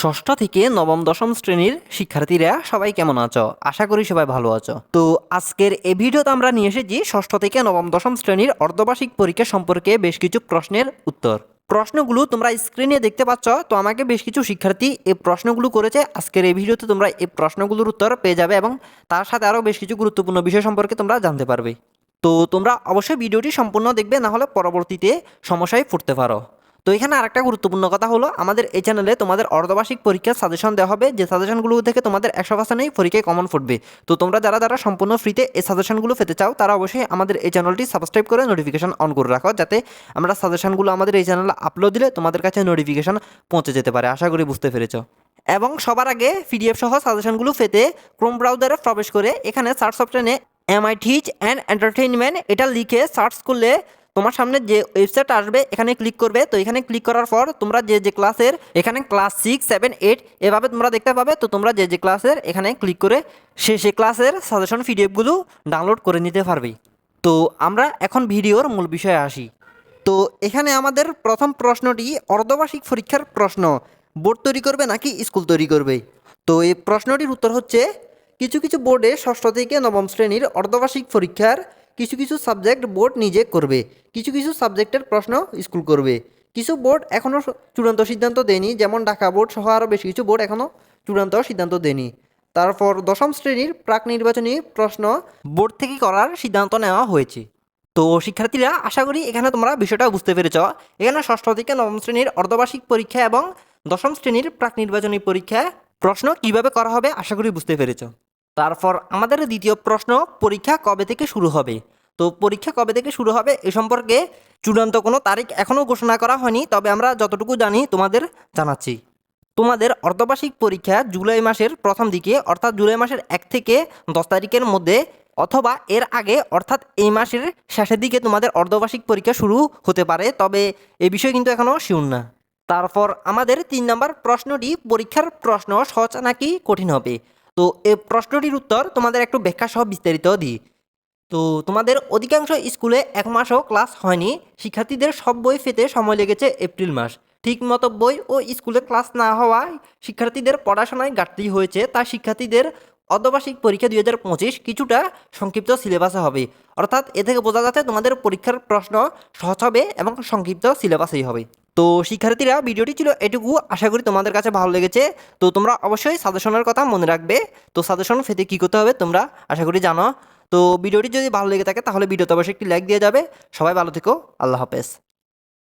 ষষ্ঠ থেকে নবম, দশম শ্রেণির শিক্ষার্থীরা সবাই কেমন আছো? আশা করি সবাই ভালো আছো। তো আজকের এই ভিডিওতে আমরা নিয়ে এসেছি ষষ্ঠ থেকে নবম, দশম শ্রেণির অর্ধবার্ষিক পরীক্ষা সম্পর্কে বেশ কিছু প্রশ্নের উত্তর। প্রশ্নগুলো তোমরা স্ক্রিনে দেখতে পাচ্ছ, তো আমাকে বেশ কিছু শিক্ষার্থী এই প্রশ্নগুলো করেছে। আজকের এই ভিডিওতে তোমরা এই প্রশ্নগুলোর উত্তর পেয়ে যাবে এবং তার সাথে আরও বেশ কিছু গুরুত্বপূর্ণ বিষয় সম্পর্কে তোমরা জানতে পারবে। তো তোমরা অবশ্যই ভিডিওটি সম্পূর্ণ দেখবে, না হলে পরবর্তীতে সমস্যায় পড়তে পারো। তো এখানে আরেকটা গুরুত্বপূর্ণ কথা হলো, আমাদের এই চ্যানেলে তোমাদের অর্ধবার্ষিক পরীক্ষার সাজেশন দেওয়া হবে, যে সাজেশনগুলো থেকে তোমাদের একশো পার্সেন্টই পরীক্ষায় কমন ফুটবে। তো তোমরা যারা যারা সম্পূর্ণ ফ্রিতে এই সাজেশনগুলো পেতে চাও, তারা অবশ্যই আমাদের এই চ্যানেলটি সাবস্ক্রাইব করে নোটিফিকেশন অন করে রাখো, যাতে আমরা সাজেশনগুলো আমাদের এই চ্যানেলে আপলোড দিলে তোমাদের কাছে নোটিফিকেশন পৌঁছে যেতে পারে। আশা করি বুঝতে পেরেছ। এবং সবার আগে পিডিএফ সহ সাজেশনগুলো পেতে ক্রোম ব্রাউজারে প্রবেশ করে এখানে সার্চ অপশনে এমআই টিচ অ্যান্ড এন্টারটেইনমেন্ট এটা লিখে সার্চ করলে তোমার সামনে যে ওয়েবসাইট আসবে, এখানে ক্লিক করবে। তো এখানে ক্লিক করার পর তোমরা যে যে ক্লাসের এখানে ক্লাস সিক্স সেভেন এইট এভাবে তোমরা দেখতে পাবে। তো তোমরা যে যে ক্লাসের এখানে ক্লিক করে সে সে ক্লাসের সাজেশন পিডিএফগুলো ডাউনলোড করে নিতে পারবে। তো আমরা এখন ভিডিওর মূল বিষয়ে আসি। তো এখানে আমাদের প্রথম প্রশ্নটি, অর্ধবার্ষিক পরীক্ষার প্রশ্ন। বোর্ড তৈরি করবে নাকি স্কুল তৈরি করবে? তো এই প্রশ্নটির উত্তর হচ্ছে, কিছু কিছু বোর্ডে ষষ্ঠ থেকে নবম শ্রেণির অর্ধবার্ষিক পরীক্ষার কিছু কিছু সাবজেক্ট বোর্ড নিজে করবে, কিছু কিছু সাবজেক্টের প্রশ্ন স্কুল করবে। কিছু বোর্ড এখনও চূড়ান্ত সিদ্ধান্ত দেয়নি, যেমন ঢাকা বোর্ড সহ আরও বেশ কিছু বোর্ড এখনও চূড়ান্ত সিদ্ধান্ত দেয়নি। তারপর দশম শ্রেণির প্রাক নির্বাচনী প্রশ্ন বোর্ড থেকে করার সিদ্ধান্ত নেওয়া হয়েছে। তো শিক্ষার্থীরা, আশা করি এখানে তোমরা বিষয়টা বুঝতে পেরেছ। এখানে ষষ্ঠ থেকে নবম শ্রেণির অর্ধবার্ষিক পরীক্ষা এবং দশম শ্রেণির প্রাক নির্বাচনী পরীক্ষা প্রশ্ন কীভাবে করা হবে, আশা করি বুঝতে পেরেছ। তারপর আমাদের দ্বিতীয় প্রশ্ন, পরীক্ষা কবে থেকে শুরু হবে? তো পরীক্ষা কবে থেকে শুরু হবে এ সম্পর্কে চূড়ান্ত কোনো তারিখ এখনও ঘোষণা করা হয়নি, তবে আমরা যতটুকু জানি তোমাদের জানাচ্ছি। তোমাদের অর্ধবার্ষিক পরীক্ষা জুলাই মাসের প্রথম দিকে, অর্থাৎ জুলাই মাসের এক থেকে দশ তারিখের মধ্যে, অথবা এর আগে, অর্থাৎ এই মাসের শেষের দিকে তোমাদের অর্ধবার্ষিক পরীক্ষা শুরু হতে পারে, তবে এ বিষয়ে কিন্তু এখনও শিউন না। তারপর আমাদের তিন নম্বর প্রশ্নটি, পরীক্ষার প্রশ্ন সহজ নাকি কঠিন হবে? তো এই প্রশ্নটির উত্তর তোমাদের একটু ব্যাখ্যা সহ বিস্তারিত দিই। তো তোমাদের অধিকাংশ স্কুলে এক মাসও ক্লাস হয়নি, শিক্ষার্থীদের সব বই পেতে সময় লেগেছে এপ্রিল মাস। ঠিক মতো বই ও স্কুলে ক্লাস না হওয়ায় শিক্ষার্থীদের পড়াশোনায় ঘাটতি হয়েছে তা শিক্ষার্থীদের অর্ধবার্ষিক পরীক্ষা দুই হাজার পঁচিশ কিছুটা সংক্ষিপ্ত সিলেবাসে হবে। অর্থাৎ এ থেকে বোঝা যাচ্ছে তোমাদের পরীক্ষার প্রশ্ন সহজ হবে এবং সংক্ষিপ্ত সিলেবাসেই হবে। তো শিক্ষার্থীরা ভিডিওটি ছিল এটুকু। আশা করি তোমাদের কাছে ভালো লেগেছে। তো তোমরা অবশ্যই সাজেশনের কথা মনে রাখবে। তো সাজেশন ফেতে কী করতে হবে তোমরা? আশা করি জানো। তো ভিডিওটি যদি ভালো লেগে থাকে তাহলে ভিডিওতে অবশ্যই একটি লাইক দিয়ে যাবে। সবাই ভালো থেকো। আল্লাহ হাফেজ।